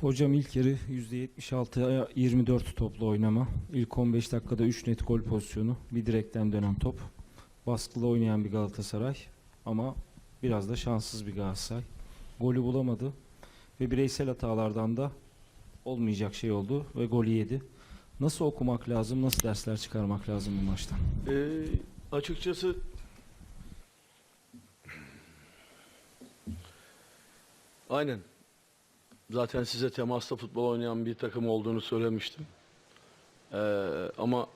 Hocam ilk yarı %76'ya 24 toplu oynama. İlk 15 dakikada 3 net gol pozisyonu. Bir direkten dönen top. Baskılı oynayan bir Galatasaray. Ama biraz da şanssız bir Galatasaray. Golü bulamadı. Ve bireysel hatalardan da olmayacak şey oldu. Ve golü yedi. Nasıl okumak lazım? Nasıl dersler çıkarmak lazım bu maçtan? Ee, açıkçası aynen. Zaten size temasla futbol oynayan bir takım olduğunu söylemiştim. Ee, ama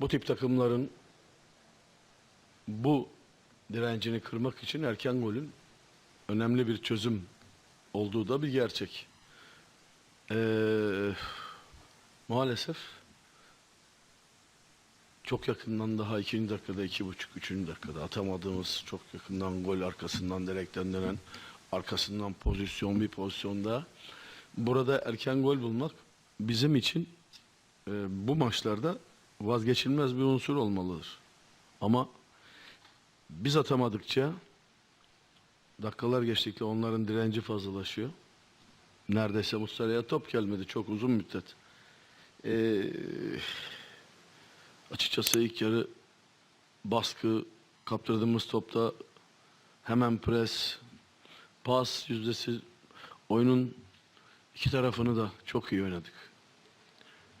bu tip takımların bu direncini kırmak için erken golün önemli bir çözüm olduğu da bir gerçek. Ee, maalesef çok yakından daha ikinci dakikada, iki buçuk, üçüncü dakikada atamadığımız çok yakından gol arkasından direkten dönen arkasından pozisyon bir pozisyonda burada erken gol bulmak bizim için e, bu maçlarda vazgeçilmez bir unsur olmalıdır. Ama biz atamadıkça dakikalar geçtikçe onların direnci fazlalaşıyor. Neredeyse Muslera'ya top gelmedi çok uzun müddet. Ee, açıkçası ilk yarı baskı kaptırdığımız topta hemen pres, pas yüzdesi oyunun iki tarafını da çok iyi oynadık.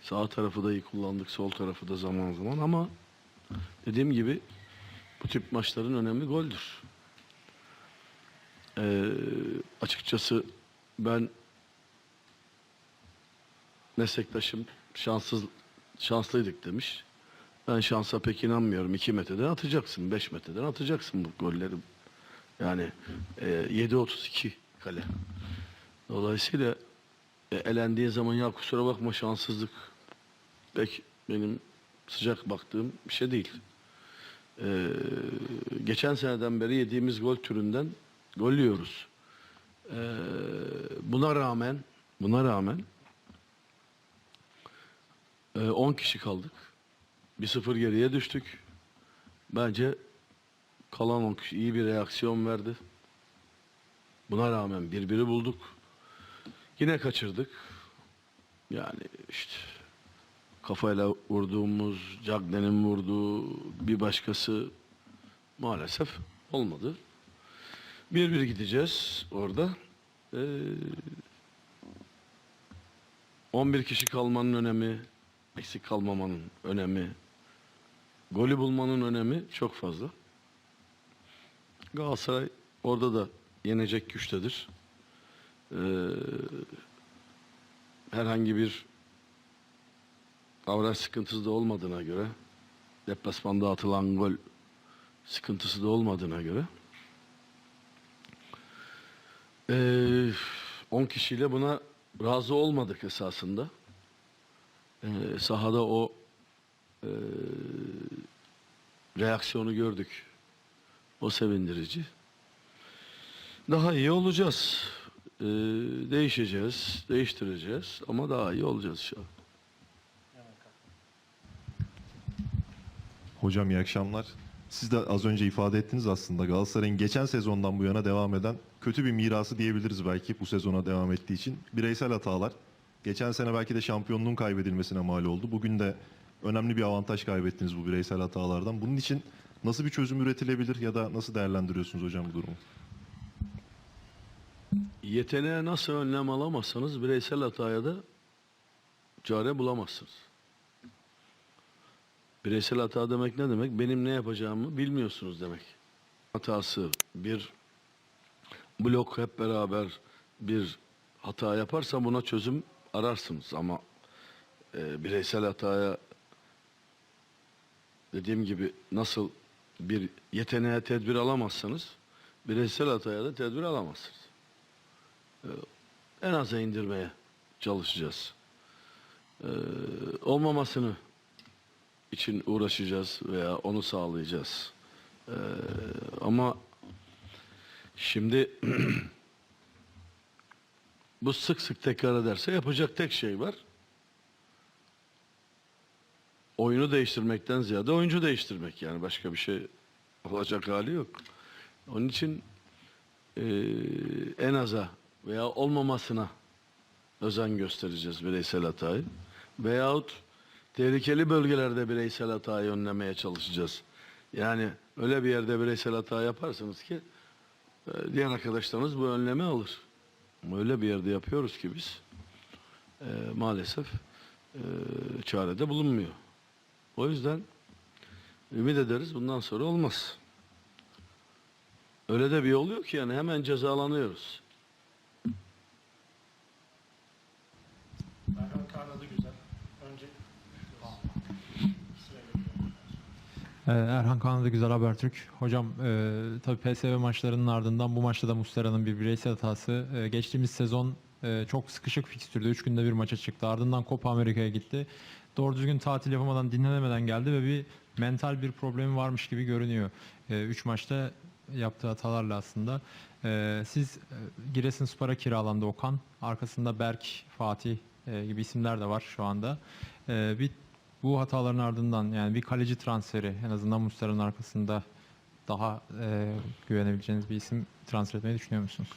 Sağ tarafı da iyi kullandık, sol tarafı da zaman zaman ama dediğim gibi bu tip maçların önemli goldür. Ee, açıkçası ben meslektaşım şanssız şanslıydık demiş. Ben şansa pek inanmıyorum. 2 metreden atacaksın, 5 metreden atacaksın bu golleri. Yani e, 7.32 kale. Dolayısıyla e, elendiği zaman ya kusura bakma şanssızlık pek benim sıcak baktığım bir şey değil. E, geçen seneden beri yediğimiz gol türünden gol yiyoruz. E, buna rağmen buna rağmen e, 10 kişi kaldık. 1-0 geriye düştük. Bence kalan 10 kişi iyi bir reaksiyon verdi. Buna rağmen birbiri bulduk. Yine kaçırdık. Yani işte kafayla vurduğumuz, Cagney'in vurduğu bir başkası maalesef olmadı. Bir bir gideceğiz orada. Ee, 11 kişi kalmanın önemi, eksik kalmamanın önemi, golü bulmanın önemi çok fazla. Galatasaray orada da yenecek güçtedir. Ee, herhangi bir avraj sıkıntısı da olmadığına göre, deplasmanda atılan gol sıkıntısı da olmadığına göre, ee, 10 kişiyle buna razı olmadık esasında. Ee, sahada o e, reaksiyonu gördük. O sevindirici. Daha iyi olacağız. Ee, değişeceğiz, değiştireceğiz ama daha iyi olacağız inşallah. Hocam iyi akşamlar. Siz de az önce ifade ettiniz aslında Galatasaray'ın geçen sezondan bu yana devam eden kötü bir mirası diyebiliriz belki bu sezona devam ettiği için. Bireysel hatalar. Geçen sene belki de şampiyonluğun kaybedilmesine mal oldu. Bugün de önemli bir avantaj kaybettiniz bu bireysel hatalardan. Bunun için nasıl bir çözüm üretilebilir ya da nasıl değerlendiriyorsunuz hocam bu durumu? Yeteneğe nasıl önlem alamazsanız bireysel hataya da çare bulamazsınız. Bireysel hata demek ne demek? Benim ne yapacağımı bilmiyorsunuz demek. Hatası bir blok hep beraber bir hata yaparsa buna çözüm ararsınız ama e, bireysel hataya dediğim gibi nasıl bir yeteneğe tedbir alamazsanız bireysel hataya da tedbir alamazsınız. E, en aza indirmeye çalışacağız. E, olmamasını için uğraşacağız veya onu sağlayacağız. E, ama şimdi bu sık sık tekrar ederse yapacak tek şey var. Oyunu değiştirmekten ziyade oyuncu değiştirmek yani başka bir şey olacak hali yok. Onun için e, en aza veya olmamasına özen göstereceğiz bireysel hatayı. Veyahut tehlikeli bölgelerde bireysel hatayı önlemeye çalışacağız. Yani öyle bir yerde bireysel hata yaparsınız ki e, diğer arkadaşlarınız bu önlemi alır. Öyle bir yerde yapıyoruz ki biz e, maalesef e, çarede bulunmuyor. O yüzden ümit ederiz bundan sonra olmaz. Öyle de bir yol yok ki yani hemen cezalanıyoruz. Erhan Karnalı güzel. Önce Ee, Erhan Kanadı Güzel Habertürk. Hocam e, tabii PSV maçlarının ardından bu maçta da Muslera'nın bir bireysel hatası. E, geçtiğimiz sezon e, çok sıkışık fikstürdü. 3 günde bir maça çıktı. Ardından Copa Amerika'ya gitti. Doğru düzgün tatil yapamadan dinlenemeden geldi ve bir mental bir problemi varmış gibi görünüyor. 3 maçta yaptığı hatalarla aslında. E, siz e, Giresunspor'a kiralandı Okan. Arkasında Berk, Fatih e, gibi isimler de var şu anda. E, bir bu hataların ardından yani bir kaleci transferi en azından Muslera'nın arkasında daha e, güvenebileceğiniz bir isim transfer etmeyi düşünüyor musunuz?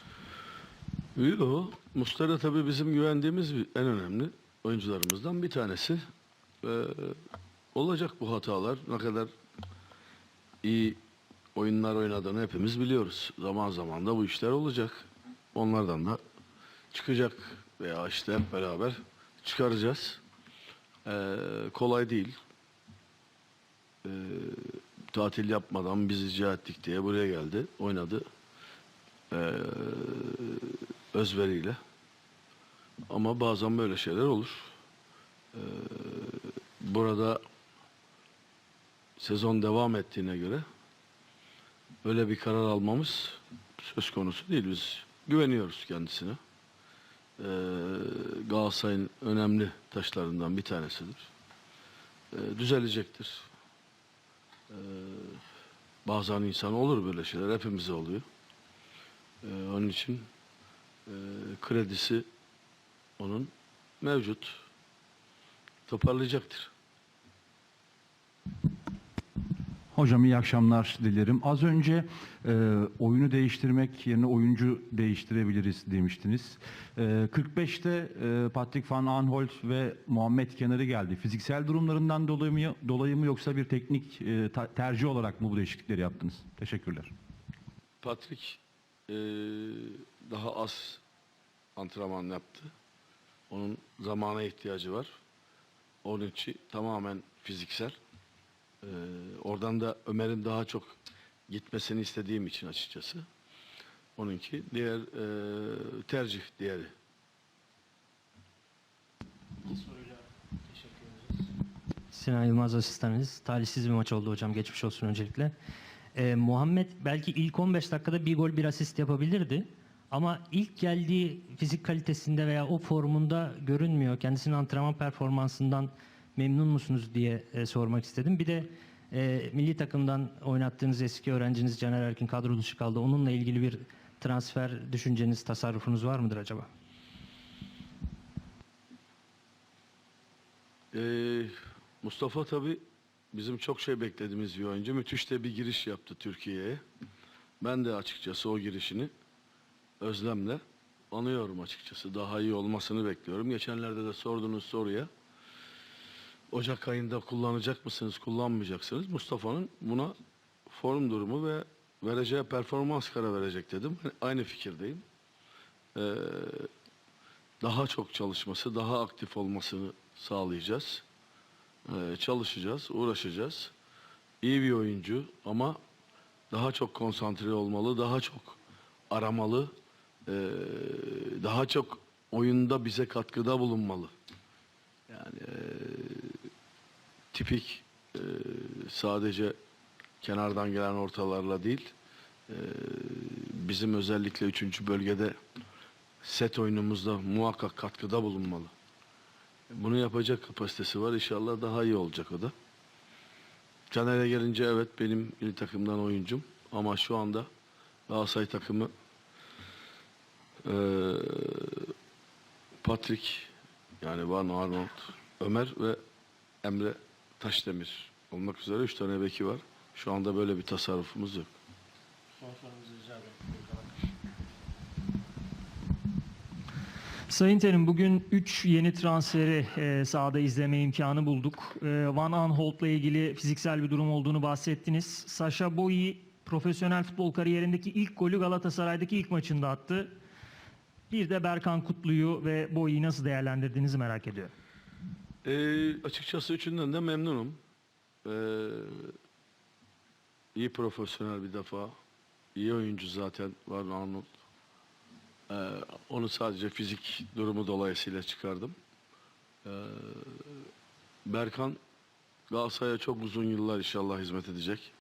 Yok. Mustara tabii bizim güvendiğimiz en önemli oyuncularımızdan bir tanesi. Ee, olacak bu hatalar. Ne kadar iyi oyunlar oynadığını hepimiz biliyoruz. Zaman zaman da bu işler olacak. Onlardan da çıkacak veya işte hep beraber çıkaracağız. Ee, kolay değil. Ee, tatil yapmadan biz rica ettik diye buraya geldi. Oynadı. Ee, özveriyle. Ama bazen böyle şeyler olur. Ee, burada sezon devam ettiğine göre öyle bir karar almamız söz konusu değil. Biz güveniyoruz kendisine. Ee, Galatasaray'ın önemli taşlarından bir tanesidir. Ee, düzelecektir. Ee, bazen insan olur böyle şeyler. Hepimize oluyor. Ee, onun için e, kredisi onun mevcut. Toparlayacaktır. Hocam iyi akşamlar dilerim. Az önce e, oyunu değiştirmek yerine oyuncu değiştirebiliriz demiştiniz. E, 45'te e, Patrick Van Aanholt ve Muhammed Kenarı geldi. Fiziksel durumlarından dolayı mı, dolayı mı yoksa bir teknik e, ta- tercih olarak mı bu değişiklikleri yaptınız? Teşekkürler. Patrick e, daha az antrenman yaptı. Onun zamana ihtiyacı var. Onun için tamamen fiziksel. E, oradan da Ömer'in daha çok gitmesini istediğim için açıkçası. Onunki diğer e, tercih diğeri. iki soruyla teşekkür ederiz. Sinan Yılmaz asistanınız. Talihsiz bir maç oldu hocam. Geçmiş olsun öncelikle. Ee, Muhammed belki ilk 15 dakikada bir gol bir asist yapabilirdi. Ama ilk geldiği fizik kalitesinde veya o formunda görünmüyor. Kendisinin antrenman performansından memnun musunuz diye e, sormak istedim. Bir de e, milli takımdan oynattığınız eski öğrenciniz Caner Erkin kadro dışı kaldı. Onunla ilgili bir transfer düşünceniz, tasarrufunuz var mıdır acaba? Ee, Mustafa tabi bizim çok şey beklediğimiz bir oyuncu. Müthiş de bir giriş yaptı Türkiye'ye. Ben de açıkçası o girişini özlemle anıyorum açıkçası. Daha iyi olmasını bekliyorum. Geçenlerde de sorduğunuz soruya Ocak ayında kullanacak mısınız, kullanmayacaksınız? Mustafa'nın buna form durumu ve vereceği performans karar verecek dedim. Aynı fikirdeyim. Ee, daha çok çalışması, daha aktif olmasını sağlayacağız. Ee, çalışacağız, uğraşacağız. İyi bir oyuncu ama daha çok konsantre olmalı, daha çok aramalı, ee, daha çok oyunda bize katkıda bulunmalı. Yani ee, tipik ee, sadece kenardan gelen ortalarla değil, ee, bizim özellikle üçüncü bölgede set oyunumuzda muhakkak katkıda bulunmalı. Bunu yapacak kapasitesi var. İnşallah daha iyi olacak o da. Caner'e gelince evet benim milli takımdan oyuncum. Ama şu anda Galatasaray takımı eee Patrick yani Van Arnold, Ömer ve Emre Taşdemir olmak üzere üç tane beki var. Şu anda böyle bir tasarrufumuz yok. Son sorumuzu rica ederim. Sayın Terim bugün 3 yeni transferi e, sahada izleme imkanı bulduk. E, Van Aanholt'la ilgili fiziksel bir durum olduğunu bahsettiniz. Sasha Boyi profesyonel futbol kariyerindeki ilk golü Galatasaray'daki ilk maçında attı. Bir de Berkan Kutlu'yu ve Boyi'yi nasıl değerlendirdiğinizi merak ediyorum. Ee, açıkçası üçünden de memnunum. Ee, iyi profesyonel bir defa. İyi oyuncu zaten var Arnold. Ee, onu sadece fizik durumu dolayısıyla çıkardım. Ee, Berkan Galatasaray'a çok uzun yıllar inşallah hizmet edecek.